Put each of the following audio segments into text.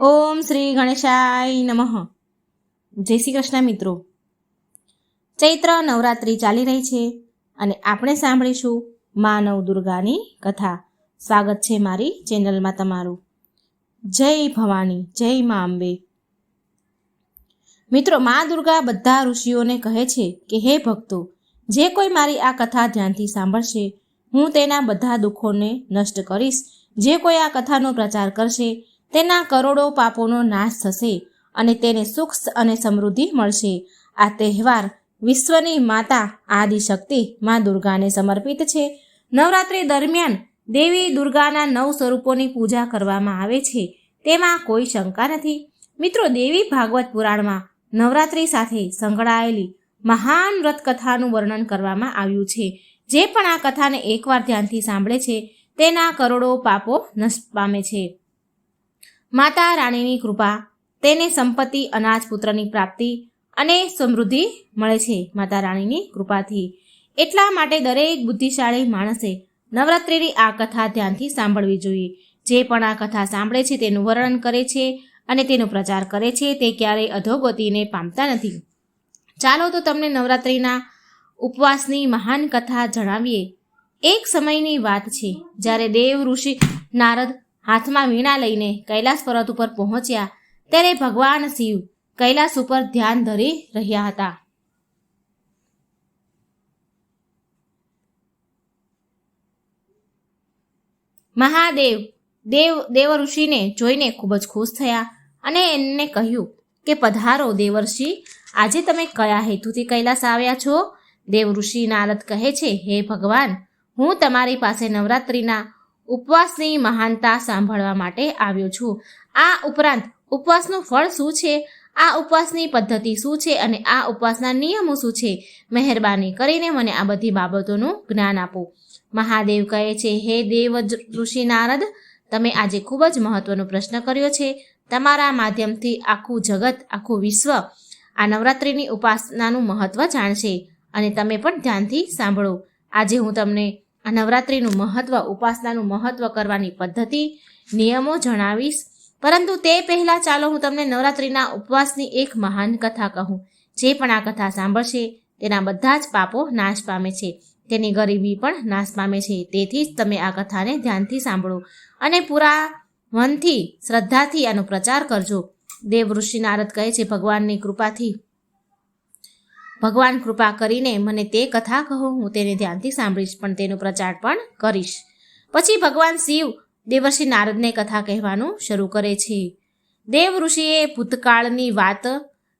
ઓમ શ્રી ગણેશાય નમઃ. જય શ્રી કૃષ્ણ મિત્રો. ચૈત્ર નવરાત્રિ ચાલી રહી છે અને આપણે સાંભળીશું મા નવ દુર્ગાની કથા. સ્વાગત છે મારી ચેનલમાં તમારું. જય ભવાની, જય મા અંબે. મિત્રો, મા દુર્ગા બધા ઋષિઓને કહે છે કે, હે ભક્તો, જે કોઈ મારી આ કથા ધ્યાનથી સાંભળશે, હું તેના બધા દુઃખોને નષ્ટ કરીશ. જે કોઈ આ કથાનો પ્રચાર કરશે તેના કરોડો પાપોનો નાશ થશે અને તેને સુખ અને સમૃદ્ધિ મળશે. આ તહેવાર વિશ્વની માતા આદિશક્તિ મા દુર્ગાને સમર્પિત છે. નવરાત્રિ દરમિયાન દેવી દુર્ગાના નવ સ્વરૂપોની પૂજા કરવામાં આવે છે. તેમાં કોઈ શંકા નથી. મિત્રો, દેવી ભાગવત પુરાણમાં નવરાત્રિ સાથે સંકળાયેલી મહાન વ્રતકથાનું વર્ણન કરવામાં આવ્યું છે. જે પણ આ કથાને એકવાર ધ્યાનથી સાંભળે છે, તેના કરોડો પાપો નષ્ટ પામે છે. માતા રાણીની કૃપા, તેને સંપત્તિ, અનાજ પુત્રની પ્રાપ્તિ અને સમૃદ્ધિ મળે છે માતા રાણીની કૃપાથી. એટલા માટે દરેક બુદ્ધિશાળી માણસે નવરાત્રિની આ કથા ધ્યાનથી સાંભળવી જોઈએ. જે પણ આ કથા સાંભળે છે તેનું વર્ણન કરે છે અને તેનો પ્રચાર કરે છે તે ક્યારેય અધોગતિને પામતા નથી. ચાલો તો તમને નવરાત્રિના ઉપવાસની મહાન કથા જણાવીએ. એક સમયની વાત છે જ્યારે દેવ, ઋષિ, નારદ હાથમાં વીણા લઈને કૈલાસ પર્વત ઉપર પહોંચ્યા, ત્યારે ભગવાન શિવ કૈલાસ ઉપર ધ્યાન ધરી રહ્યા હતા. મહાદેવ, દેવ દેવ ઋષિને જોઈને ખૂબ જ ખુશ થયા અને એમને કહ્યું કે, પધારો દેવર્ષિ, આજે તમે કયા હેતુથી કૈલાસ આવ્યા છો? દેવ ઋષિ નારદ કહે છે, હે ભગવાન, હું તમારી પાસે નવરાત્રિના ઉપવાસની મહાનતા સાંભળવા માટે આવ્યો છું. આ ઉપરાંત, ઉપવાસનું ફળ શું છે? આ ઉપવાસની પદ્ધતિ શું છે અને આ ઉપવાસના નિયમો શું છે? મહેરબાની કરીને મને આ બધી બાબતોનું જ્ઞાન આપો. મહાદેવ કહે છે, હે દેવ ઋષિ નારદ, તમે આજે ખૂબ જ મહત્વનો પ્રશ્ન કર્યો છે. તમારા માધ્યમથી આખું જગત, આખું વિશ્વ આ નવરાત્રિની ઉપાસનાનું મહત્વ જાણશે અને તમે પણ ધ્યાનથી સાંભળો. આજે હું તમને આ નવરાત્રિનું મહત્વ, ઉપાસનાનું મહત્વ કરવાની પદ્ધતિ, નિયમો જણાવીશ. પરંતુ તે પહેલાં ચાલો હું તમને નવરાત્રિના ઉપવાસની એક મહાન કથા કહું. જે પણ આ કથા સાંભળશે, તેના બધા જ પાપો નાશ પામે છે. તેની ગરીબી પણ નાશ પામે છે. તેથી જ તમે આ કથાને ધ્યાનથી સાંભળો અને પૂરા મનથી, શ્રદ્ધાથી આનો પ્રચાર કરજો. દેવ ઋષિ નારદ કહે છે, ભગવાનની કૃપાથી ભગવાન કૃપા કરીને મને તે કથા કહો, હું તેને ધ્યાનથી સાંભળીશ, પણ તેનો પ્રચાર પણ કરીશ. પછી ભગવાન શિવ દેવર્ષિ નારદને કથા કહેવાનું શરૂ કરે છે. દેવ ઋષિએ ભૂતકાળની વાત.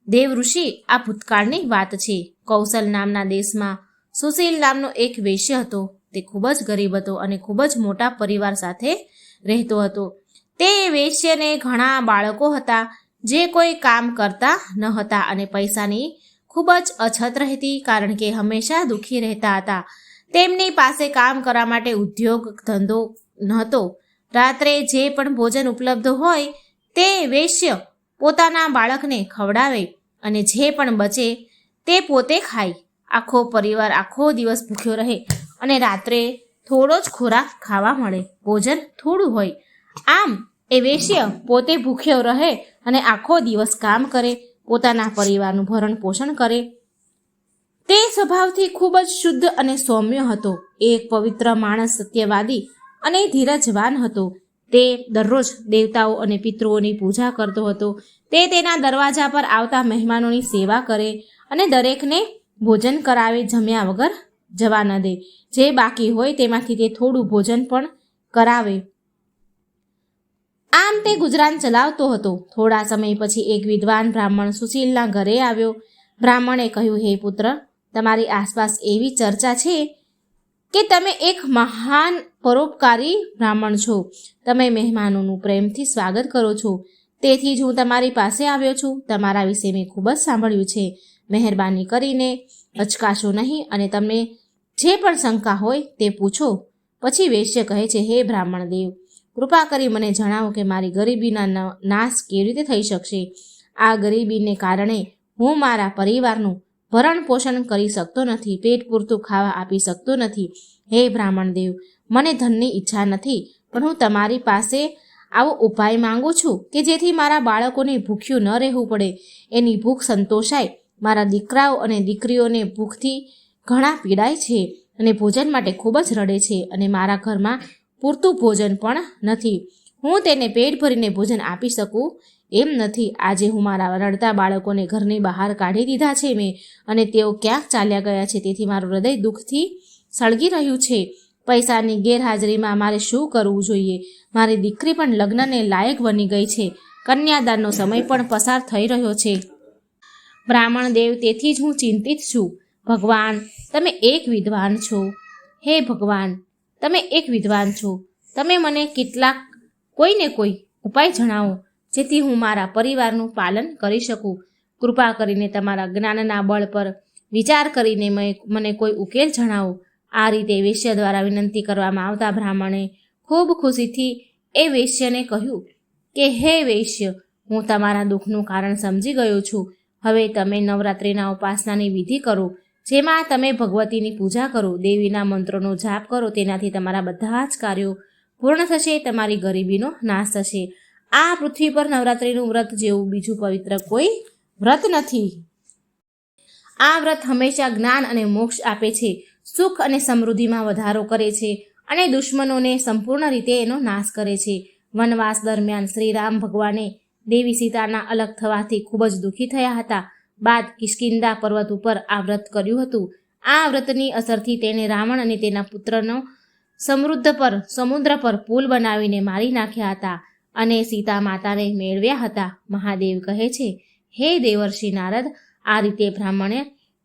દેવ ઋષિ, આ ભૂતકાળની વાત છે. કૌશલ નામના દેશમાં સુશીલ નામનો એક વેશ્ય હતો. તે ખૂબ જ ગરીબ હતો અને ખૂબ જ મોટા પરિવાર સાથે રહેતો હતો. તે વેશ્યને ઘણા બાળકો હતા. જે કોઈ કામ કરતા ન હતા અને પૈસાની ખૂબ જ અછત રહેતી કારણ કે હંમેશા દુઃખી રહેતા હતા. તેમની પાસે કામ કરવા માટે ઉદ્યોગ ધંધો નહોતો. રાત્રે જે પણ ભોજન ઉપલબ્ધ હોય તે વેશ્ય પોતાના બાળકને ખવડાવે અને જે પણ બચે તે પોતે ખાય. આખો પરિવાર આખો દિવસ ભૂખ્યો રહે અને રાત્રે થોડો જ ખોરાક ખાવા મળે. ભોજન થોડું હોય. આમ, એ વેશ્ય પોતે ભૂખ્યો રહે અને આખો દિવસ કામ કરે પોતાના પરિવારનું ભરણ પોષણ કરે. તે સ્વભાવથી ખૂબ જ શુદ્ધ અને સૌમ્ય હતો. એક પવિત્ર માણસ સત્યવાદી અને ધીરજવાન હતો. તે દરરોજ દેવતાઓ અને પિતૃઓની પૂજા કરતો હતો. તે તેના દરવાજા પર આવતા મહેમાનોની સેવા કરે અને દરેકને ભોજન કરાવે જમ્યા વગર જવા ન દે. જે બાકી હોય તેમાંથી તે થોડું ભોજન પણ કરાવે. આમ તે ગુજરાન ચલાવતો હતો. થોડા સમય પછી એક વિદ્વાન બ્રાહ્મણ સુશીલના ઘરે આવ્યો. બ્રાહ્મણે કહ્યું, હે પુત્ર, તમારી આસપાસ એવી ચર્ચા છે કે તમે એક મહાન પરોપકારી બ્રાહ્મણ છો. તમે મહેમાનોનું પ્રેમથી સ્વાગત કરો છો. તેથી જ હું તમારી પાસે આવ્યો છું. તમારા વિશે મેં ખૂબ જ સાંભળ્યું છે. મહેરબાની કરીને અચકાશો નહીં અને તમને જે પણ શંકા હોય તે પૂછો. પછી વેશ્ય કહે છે, હે બ્રાહ્મણ દેવ કૃપા કરી મને જણાવો કે મારી ગરીબીના નાશ કેવી રીતે થઈ શકશે? આ ગરીબીને કારણે હું મારા પરિવારનું ભરણ પોષણ કરી શકતો નથી, પેટ પૂરતું ખાવા આપી શકતો નથી. હે બ્રાહ્મણ દેવ, મને ધનની ઈચ્છા નથી, પણ હું તમારી પાસે આવો ઉપાય માંગુ છું કે જેથી મારા બાળકોને ભૂખ્યું ન રહેવું પડે. એની ભૂખ સંતોષાય. મારા દીકરાઓ અને દીકરીઓને ભૂખથી ઘણા પીડાય છે અને ભોજન માટે ખૂબ જ રડે છે અને મારા ઘરમાં પૂરતું ભોજન પણ નથી. હું તેને પેટ ભરીને ભોજન આપી શકું? એમ નથી. આજે હું મારા રડતા બાળકોને ઘરની બહાર કાઢી દીધા છે મેં અને તેઓ ક્યાંક ચાલ્યા ગયા છે. તેથી મારું હૃદય દુઃખથી સળગી રહ્યું છે. પૈસાની ગેરહાજરીમાં મારે શું કરવું જોઈએ? મારી દીકરી પણ લગ્નને લાયક બની ગઈ છે. કન્યાદાનનો સમય પણ પસાર થઈ રહ્યો છે. બ્રાહ્મણ દેવ, તેથી જ હું ચિંતિત છું. ભગવાન, તમે એક વિદ્વાન છો. હે ભગવાન તમે એક વિદ્વાન છો. તમે મને કેટલાક કોઈને કોઈ ઉપાય જણાવો, જેથી હું મારા પરિવારનું પાલન કરી શકું. કૃપા કરીને તમારા જ્ઞાનના બળ પર વિચાર કરીને મને કોઈ ઉકેલ જણાવો. આ રીતે વેશ્ય દ્વારા વિનંતી કરવામાં આવતા બ્રાહ્મણે ખૂબ ખુશીથી એ વેશ્યને કહ્યું કે, હે વૈશ્ય, હું તમારા દુઃખનું કારણ સમજી ગયો છું. હવે તમે નવરાત્રિના ઉપાસનાની વિધિ કરો. જેમાં તમે ભગવતીની પૂજા કરો, દેવીના મંત્રોનો જાપ કરો, તેનાથી તમારા બધા જ કાર્યો પૂર્ણ થશે, તમારી ગરીબીનો નાશ થશે. આ પૃથ્વી પર નવરાત્રિનું વ્રત જેવું બીજું પવિત્ર કોઈ વ્રત નથી. આ વ્રત હંમેશા જ્ઞાન અને મોક્ષ આપે છે, સુખ અને સમૃદ્ધિમાં વધારો કરે છે અને દુશ્મનોને સંપૂર્ણ રીતે એનો નાશ કરે છે. વનવાસ દરમિયાન શ્રી રામ ભગવાને દેવી સીતાના અલગ થવાથી ખૂબ જ દુઃખી થયા હતા. બાદ કિષ્કિંદા પર્વત ઉપર આ વ્રત કર્યું હતું. આ વ્રતની અસરથી તેણે રાવણ અને તેના પુત્રનો સમૃદ્ધ પર, સમુદ્ર પર પુલ બનાવીને મારી નાખ્યા હતા અને સીતા માતાને મેળવ્યા હતા. મહાદેવ કહે છે, હે દેવર્ષિ નારદ, આ રીતે બ્રાહ્મણે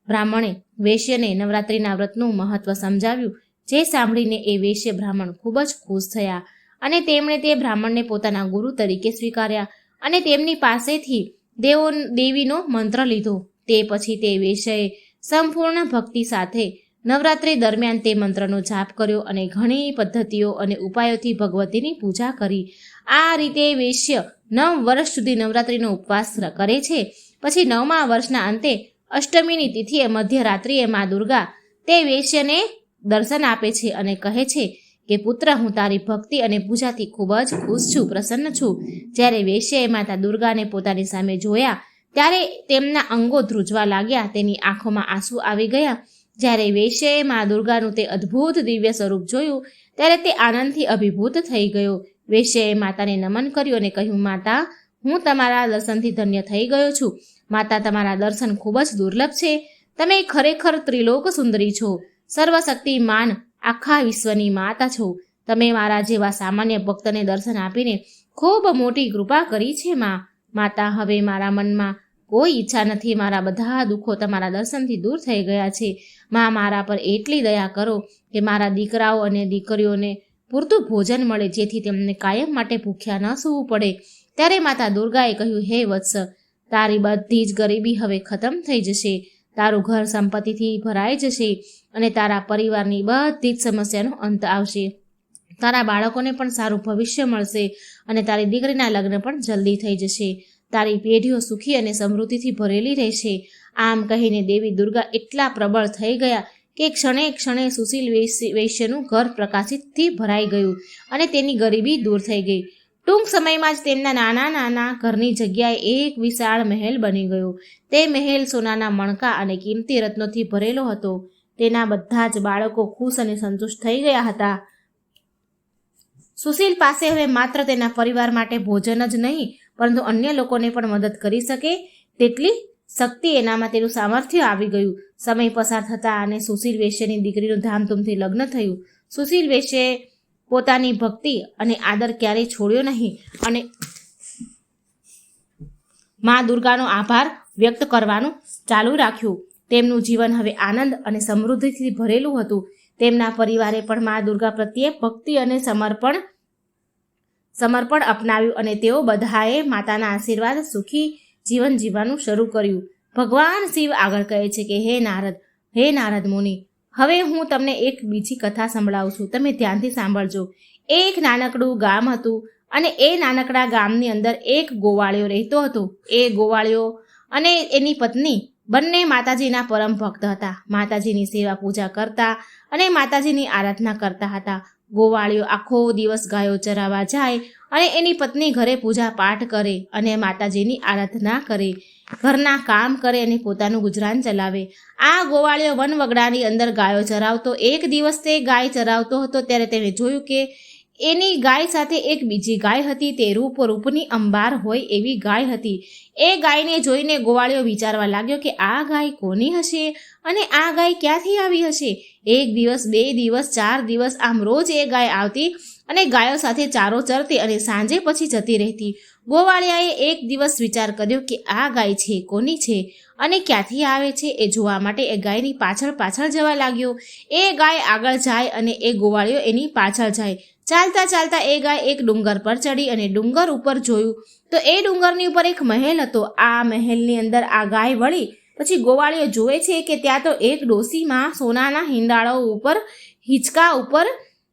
બ્રાહ્મણે વૈશ્યને નવરાત્રિના વ્રતનું મહત્વ સમજાવ્યું. જે સાંભળીને એ વૈશ્ય બ્રાહ્મણ ખૂબ જ ખુશ થયા અને તેમણે તે બ્રાહ્મણને પોતાના ગુરુ તરીકે સ્વીકાર્યા અને તેમની પાસેથી દેવો દેવીનો મંત્ર લીધો. તે પછી તે વિષયે સંપૂર્ણ ભક્તિ સાથે નવરાત્રિ દરમિયાન તે મંત્રનો જાપ કર્યો અને ઘણી પદ્ધતિઓ અને ઉપાયોથી ભગવતીની પૂજા કરી. આ રીતે વેશ્ય નવ વર્ષ સુધી નવરાત્રિનો ઉપવાસ કરે છે. પછી નવમા વર્ષના અંતે અષ્ટમીની તિથિએ મધ્યરાત્રિએ મા દુર્ગા તે વેશ્યને દર્શન આપે છે અને કહે છે કે પુત્ર, હું તારી ભક્તિ અને પૂજાથી ખૂબ જ ખુશ છું, પ્રસન્ન છું. જ્યારે વેશ્યાએ માતા દુર્ગાને પોતાની સામે જોયા, ત્યારે તેમના અંગો ધ્રુજવા લાગ્યા, તેની આંખોમાં આંસુ આવી ગયા. જ્યારે વેશ્યાએ મા દુર્ગાનું તે અદ્ભુત દિવ્ય સ્વરૂપ જોયું, ત્યારે તે આનંદથી અભિભૂત થઈ ગયો. વેશ્યાએ માતાને નમન કર્યું અને કહ્યું, માતા, હું તમારા દર્શનથી ધન્ય થઈ ગયો છું. માતા, તમારા દર્શન ખૂબ જ દુર્લભ છે. તમે ખરેખર ત્રિલોક સુંદરી છો. સર્વશક્તિમાન આખા વિશ્વની માતા છો. તમે મારા જેવા સામાન્ય ભક્તને દર્શન આપીને ખૂબ મોટી કૃપા કરી છે, માં. માતા, હવે મારા મનમાં કોઈ ઈચ્છા નથી. મારા બધા દુઃખો તમારા દર્શનથી દૂર થઈ ગયા છે. માં, મારા પર એટલી દયા કરો કે મારા દીકરાઓ અને દીકરીઓને પૂરતું ભોજન મળે, જેથી તેમને કાયમ માટે ભૂખ્યા ન સૂવું પડે. ત્યારે માતા દુર્ગાએ કહ્યું, હે વત્સ, તારી બધી જ ગરીબી હવે ખતમ થઈ જશે. તારું ઘર સંપત્તિથી ભરાઈ જશે. અને તારા પરિવારની બધી જ સમસ્યાનો અંત આવશે. તારા બાળકોને પણ સારું ભવિષ્ય મળશે અને તારી દીકરીના લગ્ન પણ જલ્દી થઈ જશે. તારી પેઢીઓ સુખી અને સમૃદ્ધિથી ભરેલી રહેશે. આમ કહીને દેવી દુર્ગા એટલા પ્રબળ થઈ ગયા કે ક્ષણે ક્ષણે સુશીલ વૈશ્ય- વૈશ્યનું ઘર પ્રકાશિતથી ભરાઈ ગયું અને તેની ગરીબી દૂર થઈ ગઈ. ટૂંક સમયમાં જ તેમના નાના નાના ઘરની જગ્યાએ એક વિશાળ મહેલ બની ગયો. તે મહેલ સોનાના મણકા અને કિંમતી રત્નોથી ભરેલો હતો. તેના બધા જ બાળકો ખુશ અને સંતુષ્ટ થઈ ગયા હતા. સુશીલ પાસે હવે માત્ર તેના પરિવાર માટે ભોજન જ નહીં, પરંતુ અન્ય લોકોને પણ મદદ કરી શકે તેટલી શક્તિ એનામાં તેનું સામર્થ્ય આવી ગયું. સમય પસાર થતા અને સુશીલ વેશ્યની દીકરીનું ધામધૂમથી લગ્ન થયું. સુશીલ વેશ્યએ પોતાની ભક્તિ અને આદર ક્યારેય છોડ્યો નહીં અને મા દુર્ગાનો આભાર વ્યક્ત કરવાનું ચાલુ રાખ્યું. તેમનું જીવન હવે આનંદ અને સમૃદ્ધિથી ભરેલું હતું. તેમના પરિવારે પણ મા દુર્ગા પ્રત્યે ભક્તિ અને સમર્પણ સમર્પણ અપનાવ્યું અને તેઓ બધાએ માતાના આશીર્વાદ સુખી જીવન જીવવાનું શરૂ કર્યું. ભગવાન શિવ આગળ કહે છે કે, હે નારદ હે નારદ મુનિ, હવે હું તમને એક બીજી કથા સંભળાવું છું. તમે ધ્યાનથી સાંભળજો. એક નાનકડું ગામ હતું અને એ નાનકડા ગામની અંદર એક ગોવાળિયો રહેતો હતો. એ ગોવાળિયો અને એની પત્ની બંને માતાજીના પરમ ભક્ત હતા. માતાજીની સેવા પૂજા કરતા અને માતાજીની આરાધના કરતા હતા. ગોવાળિયો આખો દિવસ ગાયો ચરાવવા જાય અને એની પત્ની ઘરે પૂજા પાઠ કરે અને માતાજીની આરાધના કરે. ઘરના કામ કરે અને પોતાનું ગુજરાન ચલાવે. આ ગોવાળિયો વનવગડાની અંદર ગાયો ચરાવતો એક દિવસ તે ગાય ચરાવતો હતો ત્યારે તેણે જોયું કે એની ગાય સાથે એક બીજી ગાય હતી. તે રૂપ રૂપની અંબાર હોય એવી ગાય હતી. એ ગાયને જોઈને ગોવાળિયો વિચારવા લાગ્યો કે આ ગાય કોની હશે અને આ ગાય ક્યાંથી આવી હશે? એક દિવસ, બે દિવસ, ચાર દિવસ આમ રોજ એ ગાય આવતી અને ગાયો સાથે ચારો ચરતી અને સાંજે પછી જતી રહેતી. ગોવાળિયાએ એક દિવસ વિચાર કર્યો કે આ ગાય છે, કોની છે અને ક્યાંથી આવે છે એ જોવા માટે એ ગાયની પાછળ પાછળ જવા લાગ્યો. એ ગાય આગળ જાય અને એ ગોવાળિયો એની પાછળ જાય. ચાલતા ચાલતા એ ગાય એક ડુંગર પર ચડી અને ડુંગર ઉપર જોયું. તો એ ડુંગરની ઉપર એક મહેલ હતો. આ મહેલની અંદર આ ગાય વળી. પછી ગોવાળિયો જોવે છે કે ત્યાં તો એક ડોસીમાં સોનાના હિંડાળો ઉપર હિંચકા ઉપર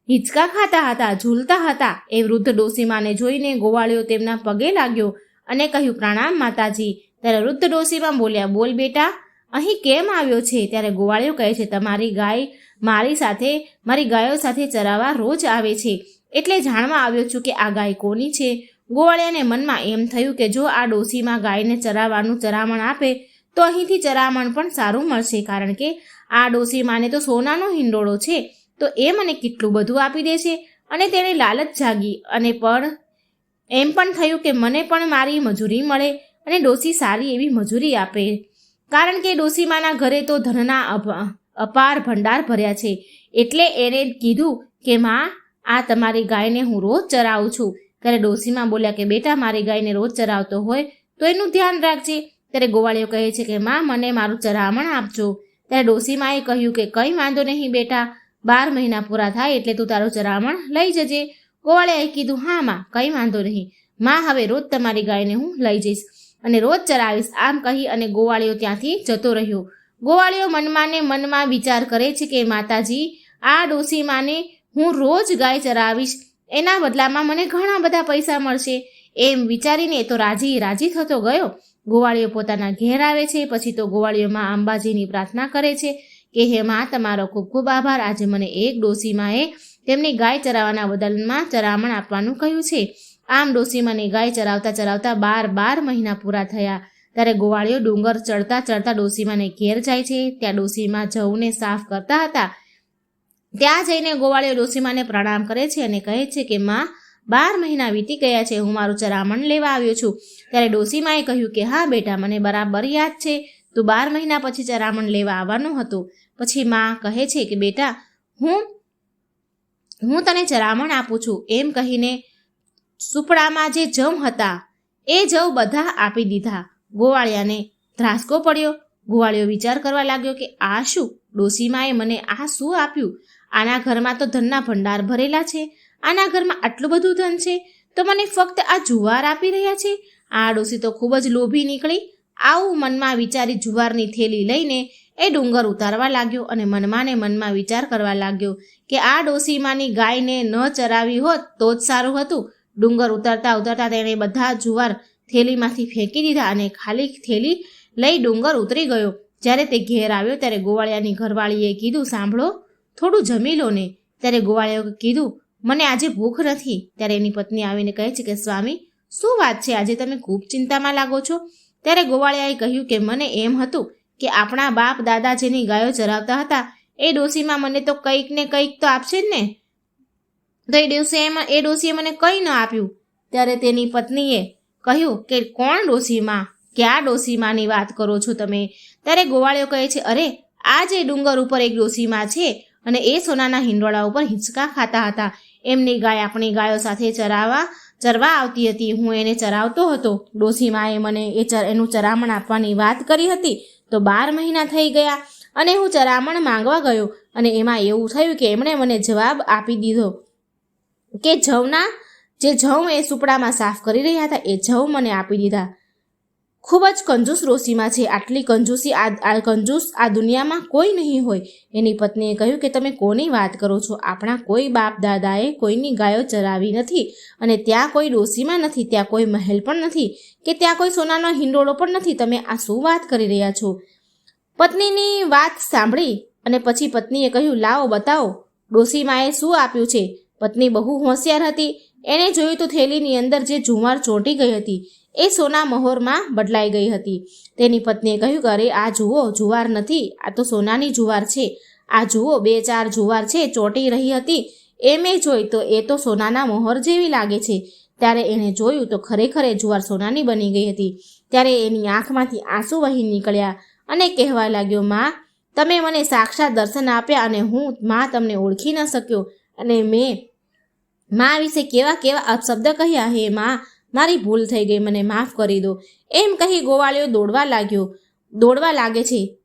હિંચકા ખાતા હતા, ઝૂલતા હતા. એ વૃદ્ધ ડોસીમાને જોઈને ગોવાળિયો તેમના પગે લાગ્યો અને કહ્યું, પ્રણામ માતાજી. ત્યારે વૃદ્ધ ડોસીમાં બોલ્યા, બોલ બેટા, અહીં કેમ આવ્યો છે? ત્યારે ગોવાળિયો કહે છે, તમારી ગાય મારી સાથે, મારી ગાયો સાથે ચરાવવા રોજ આવે છે. એટલે જાણવા આવ્યો છું કે આ ગાય કોની છે. ગોવાળિયાને મનમાં એમ થયું કે જો આ ડોસીમાં ગાયને ચરાવવાનું ચરામણ આપે, તો અહીંથી ચરામણ પણ સારું મળશે. કારણ કે આ ડોસીમાને તો સોનાનો હિંડોળો છે. તો એ મને કેટલું બધું આપી દેશે અને તેણે લાલચ જાગી અને પણ, એમ પણ થયું કે મને પણ મારી મજૂરી મળે અને ડોસી સારી એવી મજૂરી આપે. કારણ કે ડોસીમાના ઘરે તો ધનના અપ- અપાર ભંડાર ભર્યા છે. એટલે એણે કીધું કે, માં, આ તમારી ગાયને હું રોજ ચરાવું છું. ત્યારે ડોસીમાં બોલ્યા કે, બેટા, મારી ગાયને રોજ ચરાવતો હોય તો એનું ધ્યાન રાખજે. ત્યારે ગોવાળિયો કહે છે કે, માં, મને મારું ચરામણ આપજો. ત્યારે ડોસીમાએ કહ્યું કે, કંઈ વાંધો નહીં બેટા, બાર મહિના પૂરા થાય એટલે તું તારું ચરામણ લઈ જજે. ગોવાળીએ કીધું, હા, માં, કંઈ વાંધો નહીં. માં, હવે રોજ તમારી ગાયને હું લઈ જઈશ અને રોજ ચરાવીશ. આમ કહી અને ગોવાળિયો ત્યાંથી જતો રહ્યો. ગોવાળિયો મનમાં ને મનમાં વિચાર કરે છે કે, માતાજી, આ ડોસીમાને હું રોજ ગાય ચરાવીશ. એના બદલામાં મને ઘણા બધા પૈસા મળશે. એમ વિચારીને તો રાજી રાજી થતો ગયો. ગોવાળીઓ પોતાના ઘેર આવે છે, પછી તો ગોવાળીઓમાં અંબાજીની પ્રાર્થના કરે છે કે, હે માં, તમારો ખૂબ ખૂબ આભાર. આજે મને એક ડોસીમાએ તેમની ગાય ચરાવવાના બદલમાં ચરામણ આપવાનું કહ્યું છે. આમ ડોસીમાને ગાય ચરાવતા ચરાવતા બાર બાર મહિના પૂરા થયા. ત્યારે ગોવાળિયો ડુંગર ચડતા ચડતા ડોસીમાને ઘેર જાય છે. ત્યાં ડોસીમાં જવને સાફ કરતા હતા. ત્યાં જઈને ગોવાળિયો ડોસીમાને પ્રણામ કરે છે અને કહે છે કે, માં, બાર મહિના વીતી ગયા છે. હું મારું ચરામણ લેવા આવ્યો છું. ત્યારે ડોસીમાએ કહ્યું કે, હા, બેટા, મને બરાબર યાદ છે. તું બાર મહિના પછી ચરામણ લેવા આવવાનું હતું. પછી માં કહે છે કે, બેટા, હું હું તને ચરામણ આપું છું. એમ કહીને સુપડામાં જે જવ હતા, એ જવ બધા આપી દીધા. ગોવાળિયાને ધ્રાસકો પડ્યો. ગોવાળિયો વિચાર કરવા લાગ્યો કે આ શું? ડોસીમાએ મને આ શું આપ્યું? આના ઘરમાં તો ધનના ભંડાર ભરેલા છે. આના ઘરમાં આટલું બધું ધન છે? તો મને ફક્ત આ જુવાર આપી રહ્યા છે? આ ડોસી તો ખૂબ જ લોભી નીકળી. આવું મનમાં વિચારી જુવારની થેલી લઈને એ ડુંગર ઉતારવા લાગ્યો અને મનમાંને મનમાં વિચાર કરવા લાગ્યો કે આ ડોસીમાની ગાયને ન ચરાવી હોત તો જ સારું હતું. ડુંગર ઉતરતા ઉતરતા તેણે બધા જુવાર થેલીમાંથી ફેંકી દીધા અને ખાલી થેલી લઈ ડુંગર ઉતરી ગયો. જ્યારે તે ઘેર આવ્યો ત્યારે ગોવાળિયાની ઘરવાળીએ કીધું, સાંભળો, થોડું જમી લો ને. ત્યારે ગોવાળિયાએ કીધું, મને આજે ભૂખ નથી. ત્યારે એની પત્ની આવીને કહે છે કે, સ્વામી, શું વાત છે? આજે તમે ખૂબ ચિંતામાં લાગો છો. ત્યારે ગોવાળિયાએ કહ્યું કે, મને એમ હતું કે આપણા બાપ દાદા જેની ગાયો ચરાવતા હતા, એ ડોસીમાં મને તો કંઈક ને કંઈક તો આપશે જ ને. તો એ એમાં, એ ડોસીએ મને કંઈ ન આપ્યું. ત્યારે તેની પત્નીએ કહ્યું કે કોણ ડોસીમાં ક્યાં ડોસીમાની વાત કરો છો તમે? ત્યારે ગોવાળિયો કહે છે, અરે, આ જે ડુંગર ઉપર એક ડોસીમાં છે અને એ સોનાના હિંડોળા ઉપર હિંચકા ખાતા હતા. એમની ગાય આપણી ગાયો સાથે ચરાવવા ચરવા આવતી હતી. હું એને ચરાવતો હતો. ડોસીમાએ મને એ ચર, એનું ચરામણ આપવાની વાત કરી હતી તો બાર મહિના થઈ ગયા અને હું ચરામણ માંગવા ગયો અને એમાં એવું થયું કે એમણે મને જવાબ આપી દીધો કે જવના જે જવ એ સુપડામાં સાફ કરી રહ્યા હતા, એ જવ મને આપી દીધા. ખૂબ જ કંજૂસ રોશીમાં છે. આટલી કંજૂસી આ કંજૂસ આ દુનિયામાં કોઈ નહીં હોય. એની પત્નીએ કહ્યું કે તમે કોની વાત કરો છો? આપણા કોઈ બાપ દાદાએ કોઈની ગાયો ચરાવી નથી અને ત્યાં કોઈ ડોસીમાં નથી, ત્યાં કોઈ મહેલ પણ નથી કે ત્યાં કોઈ સોનાનો હિંડોળો પણ નથી. તમે આ શું વાત કરી રહ્યા છો? પત્નીની વાત સાંભળી અને પછી પત્નીએ કહ્યું, લાવો, બતાવો. ડોસીમાએ શું આપ્યું છે? પત્ની બહુ હોશિયાર હતી. એણે જોયું તો થેલીની અંદર જે જુવાર ચોંટી ગઈ હતી, એ સોના મહોરમાં બદલાઈ ગઈ હતી. તેની પત્નીએ કહ્યું કે, અરે, આ જુઓ, જુવાર નથી, આ તો સોનાની જુવાર છે. આ જુઓ, બે ચાર જુવાર છે, ચોંટી રહી હતી. એ મેં જોઈ તો એ તો સોનાના મોહર જેવી લાગે છે. ત્યારે એણે જોયું તો ખરેખર એ જુવાર સોનાની બની ગઈ હતી. ત્યારે એની આંખમાંથી આંસુ વહી નીકળ્યા અને કહેવા લાગ્યો, માં, તમે મને સાક્ષાત દર્શન આપ્યા અને હું માં તમને ઓળખી ન શક્યો અને મેં માં વિશે કેવા કેવા અપશબ્દ કહ્યા? હે માં, મારી ભૂલ થઈ ગઈ, મને માફ કરી દો. એમ કહી ગોવાળિયો દોડવા લાગ્યો. દોડવા લાગે છે.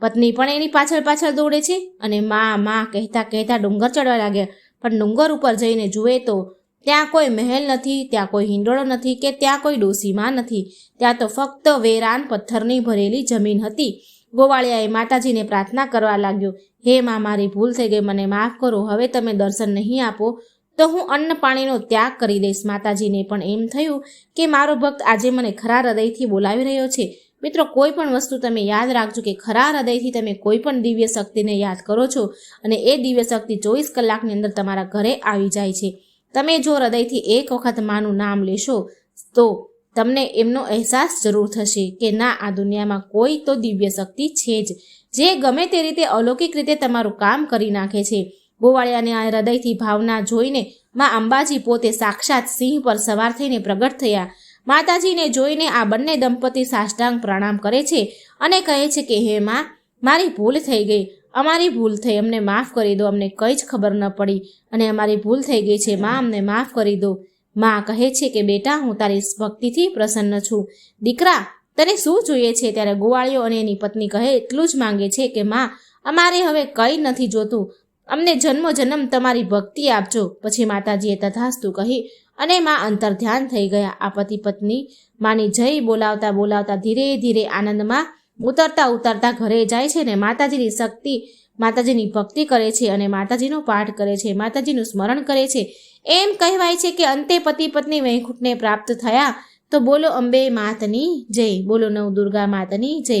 પત્ની પણ એની પાછળ પાછળ દોડે છે અને માં માં કહેતા કહેતા ડુંગર ચડવા લાગ્યા. પણ ડુંગર ઉપર જઈને જુએ તો ત્યાં કોઈ મહેલ નથી, ત્યાં કોઈ હિંડોળો નથી કે ત્યાં કોઈ ડોસીમાં નથી. ત્યાં તો ફક્ત વેરાન પથ્થરની ભરેલી જમીન હતી. ગોવાળિયાએ માતાજીને પ્રાર્થના કરવા લાગ્યો. હે માં, મારી ભૂલ થઈ ગઈ, મને માફ કરો. હવે તમે દર્શન નહીં આપો તો હું અન્ન પાણીનો ત્યાગ કરી દઈશ. માતાજીને પણ એમ થયું કે મારો ભક્ત આજે મને ખરા હૃદયથી બોલાવી રહ્યો છે. મિત્રો, કોઈ પણ વસ્તુ તમે યાદ રાખજો કે ખરા હૃદયથી તમે કોઈ પણ દિવ્ય શક્તિને યાદ કરો છો અને એ દિવ્ય શક્તિ ચોવીસ કલાકની અંદર તમારા ઘરે આવી જાય છે. તમે જો હૃદયથી એક વખત માનું નામ લેશો, તો તમને એમનો અહેસાસ જરૂર થશે કે ના, આ દુનિયામાં કોઈ તો દિવ્ય શક્તિ છે જ. જે ગમે તે રીતે અલૌકિક રીતે તમારું કામ કરી નાખે છે. ગોવાળિયાને આ હૃદયથી ભાવના જોઈને માં અંબાજી પોતે સાક્ષાત સિંહ પર સવાર થઈને પ્રગટ થયા. માતાજીને જોઈને આ બંને દંપતી સાષ્ટાંગ પ્રણામ કરે છે અને કહે છે કે, હે માં, મારી ભૂલ થઈ ગઈ. અમારી ભૂલ થઈ. અમને માફ કરી દો. અમને કંઈ જ ખબર ન પડી. અને અમારી ભૂલ થઈ ગઈ છે. માં, અમને માફ કરી દો. માં કહે છે કે, બેટા, હું તારી ભક્તિથી પ્રસન્ન છું. દીકરા, તને શું જોઈએ છે? ત્યારે ગોવાળીઓ અને એની પત્ની કહે, એટલું જ માંગે છે કે, માં, અમારે હવે કંઈ નથી જોતું. અમને જન્મો જન્મ તમારી ભક્તિ આપજો, પછી માતાજીએ તથાસ્તુ કહી અને માં અંતર ધ્યાન થઈ ગયા. આ પતિ પત્ની માની જય બોલાવતા બોલાવતા ધીરે ધીરે આનંદમાં ઉતરતા ઉતરતા ઘરે જાય છે ને માતાજીની શક્તિ માતાજીની ભક્તિ કરે છે અને માતાજીનો પાઠ કરે છે, માતાજીનું સ્મરણ કરે છે. એમ કહેવાય છે કે અંતે પતિ પત્ની વૈકુંઠને પ્રાપ્ત થયા તો બોલો અંબે માતની જય, બોલો નવ દુર્ગા માતની જય.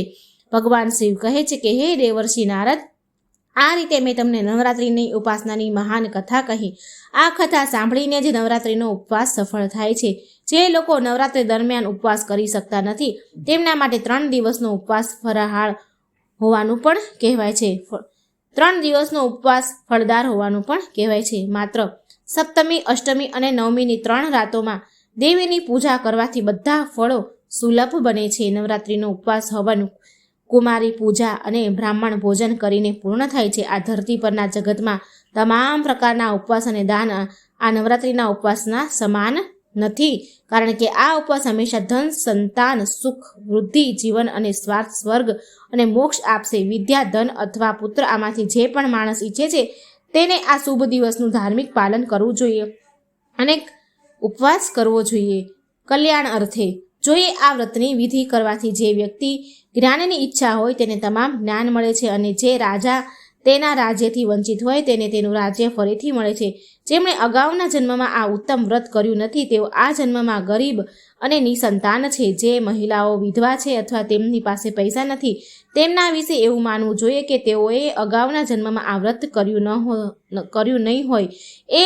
ભગવાન શિવ કહે છે કે, હે દેવર્ષિ નારદ આ રીતે મેં તમને નવરાત્રિની ઉપાસનાની મહાન કથા કહી. આ કથા સાંભળીને જ નવરાત્રિનો ઉપવાસ સફળ થાય છે. જે લોકો નવરાત્રિ દરમિયાન ઉપવાસ કરી શકતા નથી, તેમના માટે ત્રણ દિવસનો ઉપવાસ ફરાહાળ હોવાનું પણ કહેવાય છે. ત્રણ દિવસનો ઉપવાસ ફળદાર હોવાનું પણ કહેવાય છે. માત્ર સપ્તમી, અષ્ટમી અને નવમીની ત્રણ રાતોમાં દેવીની પૂજા કરવાથી બધા ફળો સુલભ બને છે. નવરાત્રિનો ઉપવાસ હવન કુમારી પૂજા અને બ્રાહ્મણ ભોજન કરીને પૂર્ણ થાય છે. આ ધરતી પરના જગતમાં તમામ પ્રકારના ઉપવાસ અને દાન આ નવરાત્રિના ઉપવાસના સમાન નથી. કારણ કે આ ઉપવાસ હંમેશા ધન, સંતાન, સુખ, વૃદ્ધિ, જીવન અને સ્વાર્થ, સ્વર્ગ અને મોક્ષ આપશે. વિદ્યા, ધન અથવા પુત્ર આમાંથી જે પણ માણસ ઈચ્છે છે તેને આ શુભ દિવસનું ધાર્મિક પાલન કરવું જોઈએ અને ઉપવાસ કરવો જોઈએ. કલ્યાણ અર્થે જોઈએ આ વ્રતની વિધિ કરવાથી જે વ્યક્તિ જ્ઞાનની ઈચ્છા હોય તેને તમામ જ્ઞાન મળે છે અને જે રાજા તેના રાજ્યથી વંચિત હોય તેને તેનું રાજ્ય ફરીથી મળે છે. જેમણે અગાઉના જન્મમાં આ ઉત્તમ વ્રત કર્યું નથી, તેઓ આ જન્મમાં ગરીબ અને નિસંતાન છે. જે મહિલાઓ વિધવા છે અથવા તેમની પાસે પૈસા નથી, તેમના વિશે એવું માનવું જોઈએ કે તેઓએ અગાઉના જન્મમાં આ વ્રત કર્યું ન કર્યું નહીં હોય. એ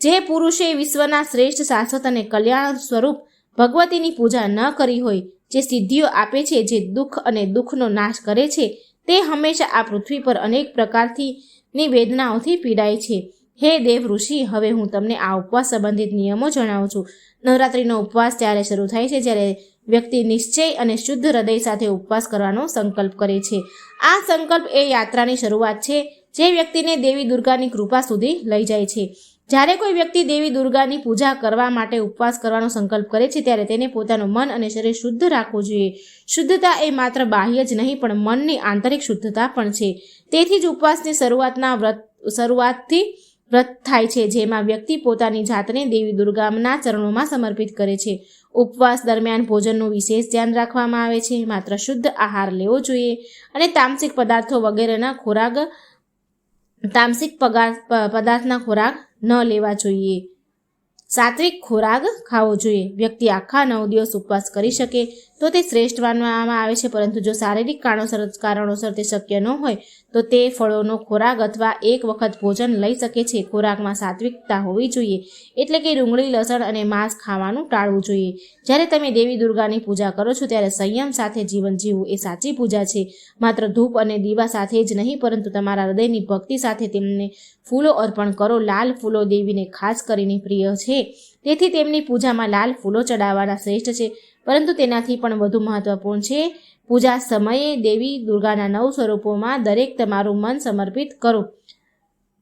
જે પુરુષે વિશ્વના શ્રેષ્ઠ શાશ્વત અને કલ્યાણ સ્વરૂપ ભગવતીની પૂજા ન કરી હોય, જે સિદ્ધિઓ આપે છે, જે દુઃખ અને દુઃખનો નાશ કરે છે, તે હંમેશા આ પૃથ્વી પર અનેક પ્રકારથી ની વેદનાઓથી પીડાય છે. હે દેવ ઋષિ, હવે હું તમને આ ઉપવાસ સંબંધિત નિયમો જણાવું છું. નવરાત્રિનો ઉપવાસ ત્યારે શરૂ થાય છે, જ્યારે વ્યક્તિ નિશ્ચય અને શુદ્ધ હૃદય સાથે ઉપવાસ કરવાનો સંકલ્પ કરે છે. આ સંકલ્પ એ યાત્રાની શરૂઆત છે, જે વ્યક્તિને દેવી દુર્ગાની કૃપા સુધી લઈ જાય છે. જ્યારે કોઈ વ્યક્તિ દેવી દુર્ગાની પૂજા કરવા માટે ઉપવાસ કરવાનો સંકલ્પ કરે છે, ત્યારે તેને પોતાનું મન અને શરીર શુદ્ધ રાખવું જોઈએ. શુદ્ધતા એ માત્ર બાહ્ય જ નહીં, પણ મનની આંતરિક શુદ્ધતા પણ છે. તેથી જ ઉપવાસની શરૂઆતના વ્રત, શરૂઆતથી વ્રત થાય છે, જેમાં વ્યક્તિ પોતાની જાતને દેવી દુર્ગાના ચરણોમાં સમર્પિત કરે છે. ઉપવાસ દરમિયાન ભોજનનું વિશેષ ધ્યાન રાખવામાં આવે છે, માત્ર શુદ્ધ આહાર લેવો જોઈએ અને તામસિક પદાર્થો વગેરેના ખોરાક, તામસિક પદાર્થના ખોરાક ન લેવા જોઈએ. સાત્વિક ખોરાક ખાવો જોઈએ. વ્યક્તિ આખા નવ દિવસ ઉપવાસ કરી શકે. તો તે શ્રેષ્ઠ માનવામાં આવે છે, પરંતુ જો શારીરિક કારણોસર કારણોસર તે શક્ય ન હોય, તો તો ફળોનો ખોરાક અથવા એક વખત ભોજન લઈ શકે છે. ખોરાકમાં સાત્વિકતા હોવી જોઈએ, એટલે કે ડુંગળી, લસણ અને માંસ ખાવાનું ટાળવું જોઈએ. જ્યારે તમે દેવી દુર્ગાની પૂજા કરો છો, ત્યારે સંયમ સાથે જીવન જીવવું એ સાચી પૂજા છે. માત્ર ધૂપ અને દીવા સાથે જ નહીં, પરંતુ તમારા હૃદયની ભક્તિ સાથે તેમને ફૂલો અર્પણ કરો. લાલ ફૂલો દેવીને ખાસ કરીને પ્રિય છે. તેથી તેમની પૂજામાં લાલ ફૂલો ચડાવવાના શ્રેષ્ઠ છે, પરંતુ તેનાથી પણ વધુ મહત્વપૂર્ણ છે, પૂજા સમયે દેવી દુર્ગાના નવ સ્વરૂપોમાં દરેક તમારું મન સમર્પિત કરો.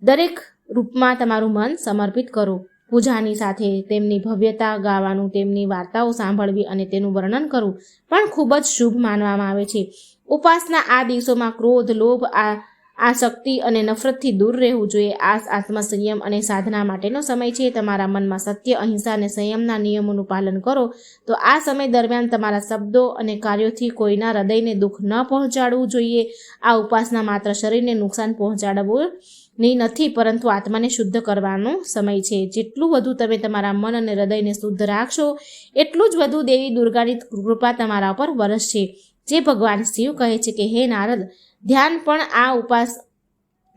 દરેક રૂપમાં તમારું મન સમર્પિત કરો. પૂજાની સાથે તેમની ભવ્યતા ગાવાનું, તેમની વાર્તાઓ સાંભળવી અને તેનું વર્ણન કરવું પણ ખૂબ જ શુભ માનવામાં આવે છે. ઉપાસના આ દિવસોમાં ક્રોધ, લોભ, આ આ શક્તિ અને નફરતથી દૂર રહેવું જોઈએ. આ આત્મસંયમ અને સાધના માટેનો સમય છે. તમારા મનમાં સત્ય, અહિંસા અને સંયમના નિયમોનું પાલન કરો. તો આ સમય દરમિયાન તમારા શબ્દો અને કાર્યોથી કોઈના હૃદયને દુઃખ ન પહોંચાડવું જોઈએ. આ ઉપાસના માત્ર શરીરને નુકસાન પહોંચાડવુંની નથી, પરંતુ આત્માને શુદ્ધ કરવાનો સમય છે. જેટલું વધુ તમે તમારા મન અને હૃદયને શુદ્ધ રાખશો, એટલું જ વધુ દેવી દુર્ગાની કૃપા તમારા ઉપર વરસશે. જે ભગવાન શિવ કહે છે કે, હે નારદ, ધ્યાન પણ આ ઉપાસ,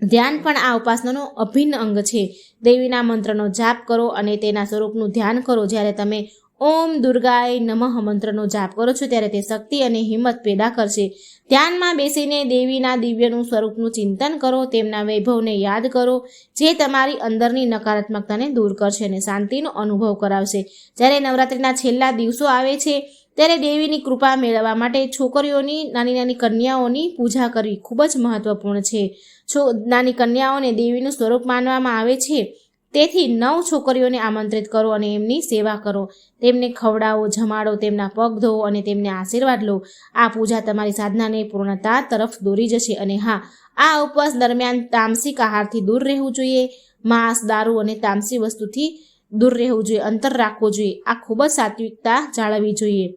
ધ્યાન પણ આ ઉપાસનાનો અભિન્ન અંગ છે. દેવીના મંત્રનો જાપ કરો અને તેના સ્વરૂપનું ધ્યાન કરો. જ્યારે તમે ઓમ દુર્ગાય નમઃ મંત્રનો જાપ કરો છો, ત્યારે તે શક્તિ અને હિંમત પેદા કરશે. ધ્યાનમાં બેસીને દેવીના દિવ્યનું સ્વરૂપનું ચિંતન કરો, તેમના વૈભવને યાદ કરો, જે તમારી અંદરની નકારાત્મકતાને દૂર કરશે અને શાંતિનો અનુભવ કરાવશે. જ્યારે નવરાત્રિના છેલ્લા દિવસો આવે છે ત્યારે દેવીની કૃપા મેળવવા માટે છોકરીઓની, નાની નાની કન્યાઓની પૂજા કરવી ખૂબ જ મહત્વપૂર્ણ છે. છો, નાની કન્યાઓને દેવીનું સ્વરૂપ માનવામાં આવે છે. તેથી નવ છોકરીઓને આમંત્રિત કરો અને એમની સેવા કરો. તેમને ખવડાવો, જમાડો, તેમના પગ ધોવો અને તેમને આશીર્વાદ લો. આ પૂજા તમારી સાધનાને પૂર્ણતા તરફ દોરી જશે અને હા, આ ઉપવાસ દરમિયાન તામસિક આહારથી દૂર રહેવું જોઈએ. માંસ, દારૂ અને તામસી વસ્તુથી દૂર રહેવું જોઈએ, અંતર રાખવું જોઈએ. આ ખૂબ જ સાત્વિકતા જાળવવી જોઈએ.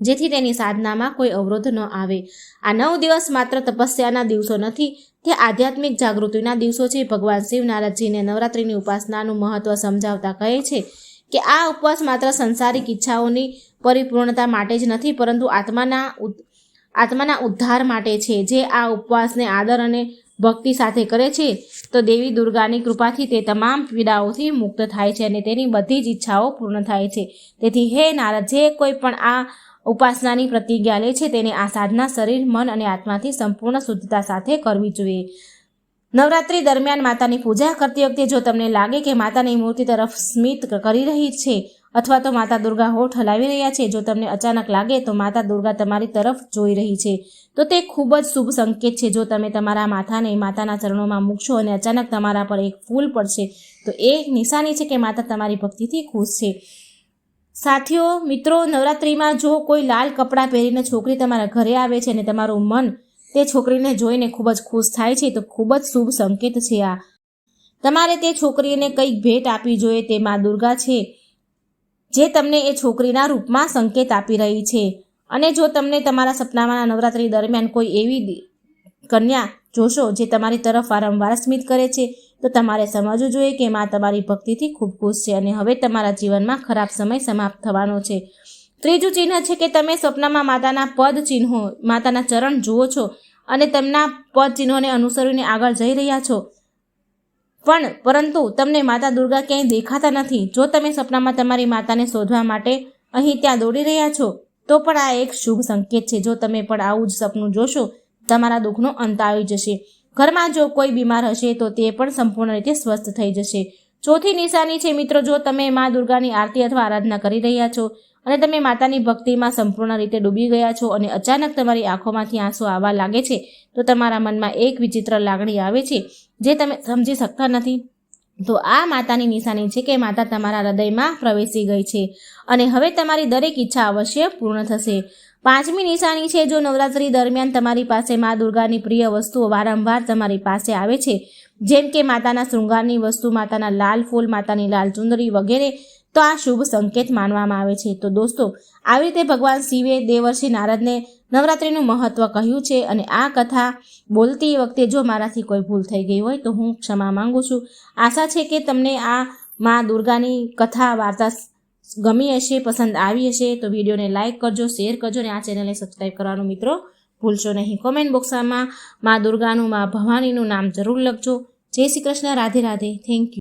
જેથી તેની સાધનામાં કોઈ અવરોધ ન આવે. આ નવ દિવસ માત્ર તપસ્યાના દિવસો નથી, તે આધ્યાત્મિક જાગૃતિના દિવસો છે. ભગવાન શિવ નારદજીને નવરાત્રિની ઉપાસનાનું મહત્વ સમજાવતા કહે છે કે આ ઉપવાસ માત્ર સંસારિક ઈચ્છાઓની પરિપૂર્ણતા માટે જ નથી, પરંતુ આત્માના આત્માના ઉદ્ધાર માટે છે, જે આ ઉપવાસને આદર અને ભક્તિ સાથે કરે છે. તો દેવી દુર્ગાની કૃપાથી તે તમામ પીડાઓથી મુક્ત થાય છે અને તેની બધી જ ઈચ્છાઓ પૂર્ણ થાય છે. તેથી હે નારદ, જે કોઈ પણ આ ઉપાસનાની પ્રતિજ્ઞા લે છે. તેને આ સાધના શરીર, મન અને આત્માથી સંપૂર્ણ શુદ્ધતા સાથે કરવી જોઈએ. નવરાત્રી દરમિયાન માતાની પૂજા કરતી વખતે જો તમને લાગે કે માતાની મૂર્તિ તરફ સ્મિત કરી રહી છે અથવા તો માતા દુર્ગા હોઠ હલાવી રહ્યા છે, જો તમને અચાનક લાગે તો માતા દુર્ગા તમારી તરફ જોઈ રહી છે. તો તે ખૂબ જ શુભ સંકેત છે. જો તમે તમારા માથાને માતાના ચરણોમાં મૂકશો અને અચાનક તમારા પર એક ફૂલ પડશે, તો એ નિશાની છે કે માતા તમારી ભક્તિથી ખુશ છે. સાથીઓ, મિત્રો, નવરાત્રિમાં જો કોઈ લાલ કપડાં પહેરીને છોકરી તમારા ઘરે આવે છે અને તમારું મન તે છોકરીને જોઈને ખૂબ જ ખુશ થાય છે, તો ખૂબ જ શુભ સંકેત છે આ. તમારે તે છોકરીને કંઈક ભેટ આપવી જોઈએ તે મા દુર્ગા છે, જે તમને એ છોકરીના રૂપમાં સંકેત આપી રહી છે. અને જો તમને તમારા સપનામાં નવરાત્રિ દરમિયાન કોઈ એવી કન્યા જોશો, જે તમારી તરફ વારંવાર સ્મિત કરે છે તો તમારે સમજવું જોઈએ કે માં તમારી ભક્તિથી ખૂબ ખુશ છે અને હવે તમારા જીવનમાં ખરાબ સમય સમાપ્ત થવાનો છે. ત્રીજું ચિહ્ન છે કે તમે સ્વપ્નમાં માતાના પદ ચિહ્નો, માતાના ચરણ જુઓ છો અને તેમના પદ ચિહ્નોને અનુસરીને આગળ જઈ રહ્યા છો. પણ પરંતુ તમને માતા દુર્ગા ક્યાંય દેખાતા નથી. જો તમે સપનામાં તમારી માતાને શોધવા માટે અહીં ત્યાં દોડી રહ્યા છો, તો પણ આ એક શુભ સંકેત છે. જો તમે પણ આવું જ સપનું જોશો, તમારા દુઃખનો અંત આવી જશે. ઘરમાં જો કોઈ બીમાર હશે તો તે પણ સંપૂર્ણ રીતે સ્વસ્થ થઈ જશે. ચોથી નિશાની છે મિત્રો, જો તમે મા દુર્ગાની આરતી અથવા આરાધના કરી રહ્યા છો અને તમે માતાની ભક્તિમાં સંપૂર્ણ રીતે ડૂબી ગયા છો અને અચાનક તમારી આંખોમાંથી આંસુ આવવા લાગે છે, તો તમારા મનમાં એક વિચિત્ર લાગણી આવે છે જે તમે સમજી શકતા નથી. તો આ માતાની નિશાની છે કે માતા તમારા હૃદયમાં પ્રવેશી ગઈ છે અને હવે તમારી દરેક ઈચ્છા અવશ્ય પૂર્ણ થશે. પાંચમી નિશાની છે, જો નવરાત્રી દરમિયાન તમારી પાસે મા દુર્ગાની પ્રિય વસ્તુઓ વારંવાર તમારી પાસે આવે છે, જેમ કે માતાના શૃંગારની વસ્તુ, માતાના લાલ ફૂલ, માતાની લાલ ચુંદડી વગેરે, તો આ શુભ સંકેત માનવામાં આવે છે. તો દોસ્તો, આવી રીતે ભગવાન શિવે દેવર્ષિ નારદને નવરાત્રિનું મહત્વ કહ્યું છે અને આ કથા બોલતી વખતે જો મારાથી કોઈ ભૂલ થઈ ગઈ હોય, તો હું ક્ષમા માંગુ છું. આશા છે કે તમને આ મા દુર્ગાની કથા વાર્તા ગમી હશે, પસંદ આવી હશે, તો વિડીયોને લાઇક કરજો શેર કરજો અને આ ચેનલને સબસ્ક્રાઈબ કરવાનું મિત્રો ભૂલશો નહીં. કોમેન્ટ બોક્સમાં મા દુર્ગાનું, મા ભવાનીનું નામ જરૂર લખજો. જય શ્રી કૃષ્ણ, રાધે રાધે. Thank you